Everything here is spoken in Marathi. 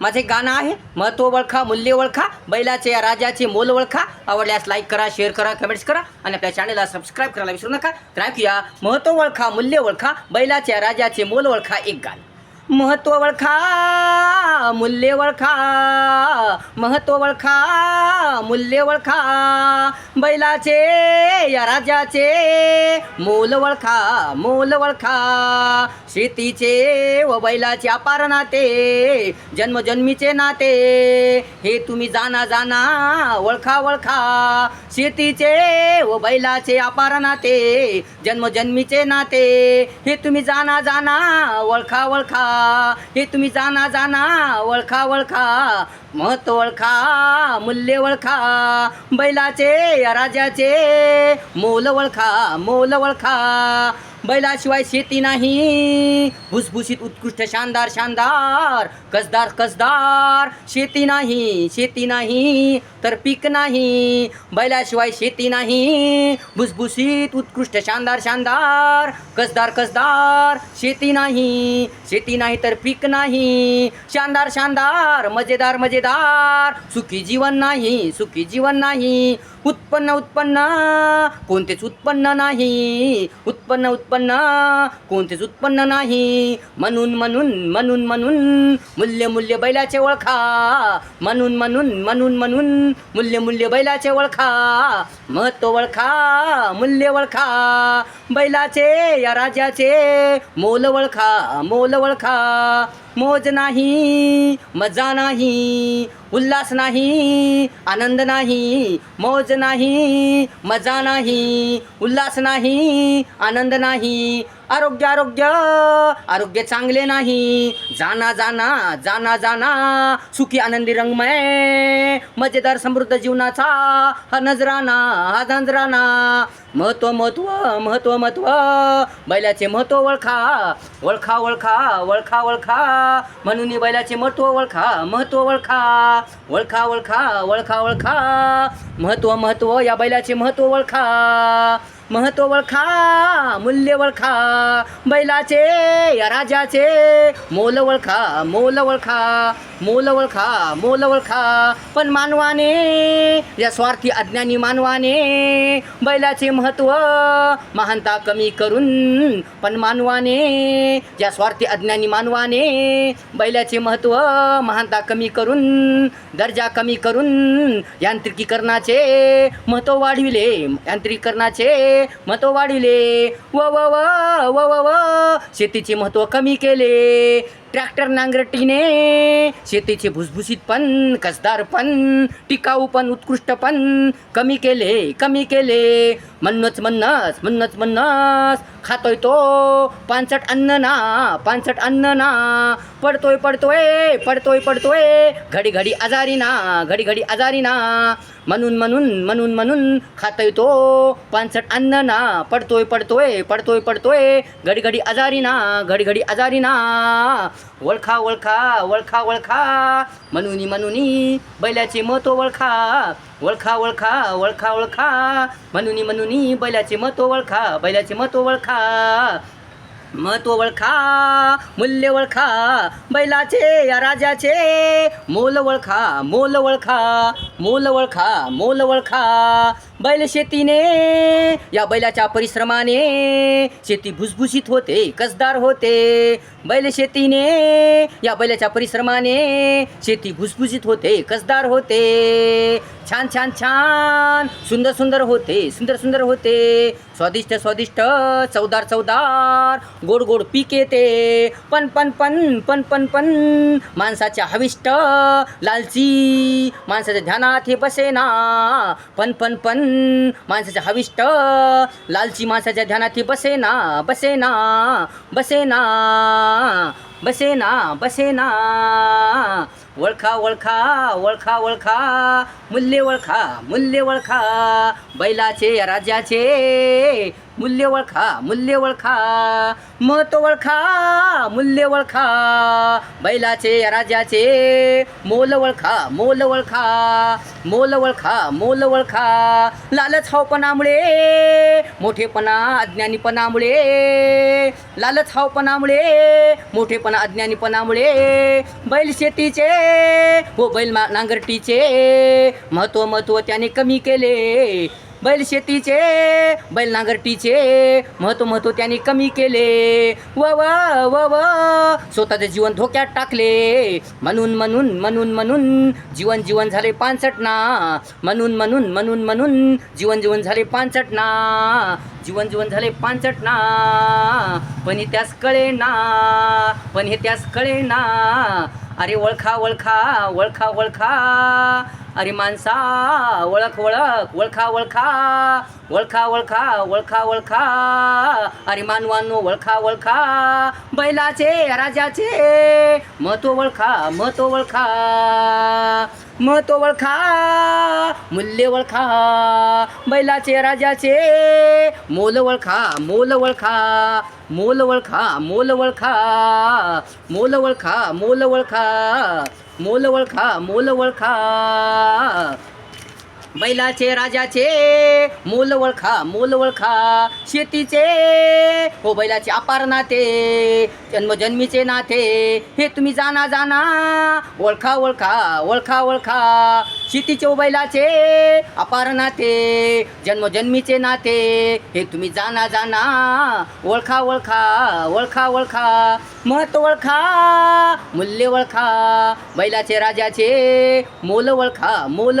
माझे गाणं आहे महत्त्व ओळखा मूल्य ओळखा बैलाचे या राजाचे मोल ओळखा. आवडल्यास लाईक करा शेअर करा कमेंट्स करा आणि आपल्या चॅनलला सबस्क्राईब करायला विसरू नका. तर ऐकूया महत्त्व ओळखा मूल्य ओळखा बैलाचे या राजाचे मोल ओळखा एक गाणं. महत्त्व ओळखा मूल्य ओळखा महत्त्व ओळखा मूल्य ओळखा. बैलाचे या राजाचे मोल ओळखा मोल ओळखा. शेतीचे व बैलाचे अपार नाते जन्मजन्मीचे नाते हे तुम्ही जाना जाना ओळखा ओळखा. शेतीचे व बैलाचे अपार नाते जन्मजन्मीचे नाते हे तुम्ही जाना जाना ओळखा ओळखा. हे तुम्ही जाना जाना ओळखा ओळखा महत्त्व ओळखा मूल्य ओळखा बैलाचे राजाचे मोल ओळखा मोल ओळखा बैलाशिवाय शेती नाही. भुसभुशीत उत्कृष्ट शानदार शानदार कसदार कसदार. शेती नाही शेती नाही तर पीक नाही. बैलाशिवाय शेती नाही. भुसभुशीत उत्कृष्ट शानदार शानदार कसदार कसदार. शेती नाही शेती नाही तर पीक नाही. शानदार शानदार मजेदार मजेदार. सुखी जीवन नाही सुखी जीवन नाही. उत्पन्न उत्पन्न कोणतेच उत्पन्न नाही. उत्पन्न उत्पन्न कोणतेच उत्पन्न नाही. म्हणून म्हणून म्हणून म्हणून मूल्य मूल्य बैलाचे ओळखा. म्हणून म्हणून म्हणून म्हणून मूल्य मूल्य बैलाचे ओळखा. महत्त्व ओळखा मूल्य ओळखा. बैलाचे या राजाचे मोल ओळखा मोल ओळखा. मोज नाही मजा नाही उल्हास नाही आनंद नाही मौज नाही मजा नाही उल्हास नाही आनंद नाही आरोग्य आरोग्य. आरोग्य चांगले नाही. जाना जाना जाना जाना. सुखी आनंदी रंगमय. मजेदार समृद्ध जीवनाचा हा नजराना हा नजराना महत्त्व महत्त्व महत्त्व महत्त्व. बैलाचे महत्त्व ओळखा ओळखा ओळखा ओळखा ओळखा. म्हणून बैलाचे महत्त्व ओळखा महत्त्व ओळखा. ओळखा ओळखा ओळखा ओळखा. महत्त्व महत्त्व या बैलाचे महत्त्व ओळखा. महत्त्व ओळखा मूल्य ओळखा बैलाचे या राजाचे मोल ओळखा मोल ओळखा. मोलवळ खा मोलवळ खा. पण मानवाने या स्वार्थी अज्ञानी मानवाने बैलाचे महत्त्व महानता कमी करून पण मानवाने या स्वार्थी अज्ञानी मानवाने बैलाचे महत्त्व महानता कमी करून दर्जा कमी करून यांत्रिकीकरणाचे महत्त्व वाढविले यांत्रिकीकरणाचे महत्त्व वाढविले. व व व व व व शेतीचे महत्त्व कमी केले. ट्रॅक्टर नांगरटीने शेतीचे भुसभुशीत पण कसदार पण टिकाऊ पण उत्कृष्ट पण कमी केले कमी केले. म्हणच म्हणस म्हणच म्हणस खातोय तो पानसट अन्न ना पानसट अन्न ना पडतोय पडतोय पडतोय पडतोय. घडी घडी आजारी ना घडी घडी आजारी ना म्हणून म्हणून म्हणून म्हणून खातोय तो. पानसट अन्न ना पडतोय पडतोय पडतोय पडतोय. घडी घडी आजारी ना घडी घडी आजारी ना ओळखा ओळखा ओळखा ओळखा म्हणून म्हणून बैलाचे महत्त्व ओळखा ओळखा ओळखा ओळखा ओळखा म्हणून म्हणून बैलाचे महत्त्व ओळखा बैलाचे महत्त्व ओळखा महत्त्व ओळखा मूल्य ओळखा बैलाचे या राजाचे मोल ओळखा मोल ओळखा मोल ओळखा मोल ओळखा. बैल शेतीने या बैलाच्या परिश्रमाने शेती भुसभुशीत होते कसदार होते. बैल शेतीने या बैलाच्या परिश्रमाने शेती भुसभुशीत होते कसदार होते. छान छान छान सुंदर सुंदर होते सुंदर सुंदर होते. स्वादिष्ट स्वादिष्ट चवदार चवदार गोड गोड पीक येते. पण पण पण पण पण पण माणसाच्या हविष्ट लालची माणसाच्या ध्यानात हे बसेना. पण पण पण माणसाच्या हविष्ट. लालची माणसाच्या ध्यानात बसेना बसेना बसेना बसेना बसेना. ओळखा ओळखा ओळखा ओळखा मूल्य ओळखा मूल्य ओळखा बैलाचे या राजाचे मूल्य ओळखा मूल्य ओळखा. महत्त्व ओळखा मूल्य ओळखा. बैलाचे राजाचे मोल ओळखा मोल ओळखा. मोल ओळखा मोल ओळखा. लालच हावपणामुळे मोठेपणा अज्ञानीपणामुळे. लालच हावपणामुळे मोठेपणा अज्ञानीपणामुळे. बैल शेतीचे व बैल मा- नांगरटीचे महत्त्व महत्त्व त्याने कमी केले. बैल शेतीचे बैल नांगरटीचे महत्त्व महत्त्व त्यांनी कमी केले. व व व व स्वतःचे जीवन धोक्यात टाकले. म्हणून म्हणून म्हणून म्हणून जीवन जीवन झाले पानसट ना म्हणून म्हणून म्हणून म्हणून जीवन जीवन झाले पानसट ना जीवन जीवन झाले पानसट ना पण हे त्यास कळे ना पण हे त्यास कळे ना अरे ओळखा ओळखा ओळखा ओळखा अरे माणसा ओळख ओळख ओळखा ओळखा ओळखा ओळखा ओळखा ओळखा. अरे मानवानो ओळखा ओळखा. बैलाचे राजाचे महत्त्व ओळखा मतो ओळखा. महत्त्व ओळखा मूल्य ओळखा बैलाचे राजाचे मोल ओळखा मोल ओळखा मोल ओळखा मोल ओळखा मोल ओळखा मोल ओळखा मोल ओळखा मोल ओळखा. बैलाचे राजाचे मोल ओळखा मोल ओळखा शेतीचे. हो बैलाचे अपार नाते जन्मजन्मीचे नाते हे तुम्ही जाना जाना. ओळखा ओळखा ओळखा ओळखा. शेतीचे बैलाचे अपार नाते जन्मजन्मीचे नाते हे तुम्ही जाना जाना. ओळखा ओळखा ओळखा ओळखा. महत्त्व ओळखा मूल्य ओळखा. बैलाचे राजाचे मोल ओळखा मोल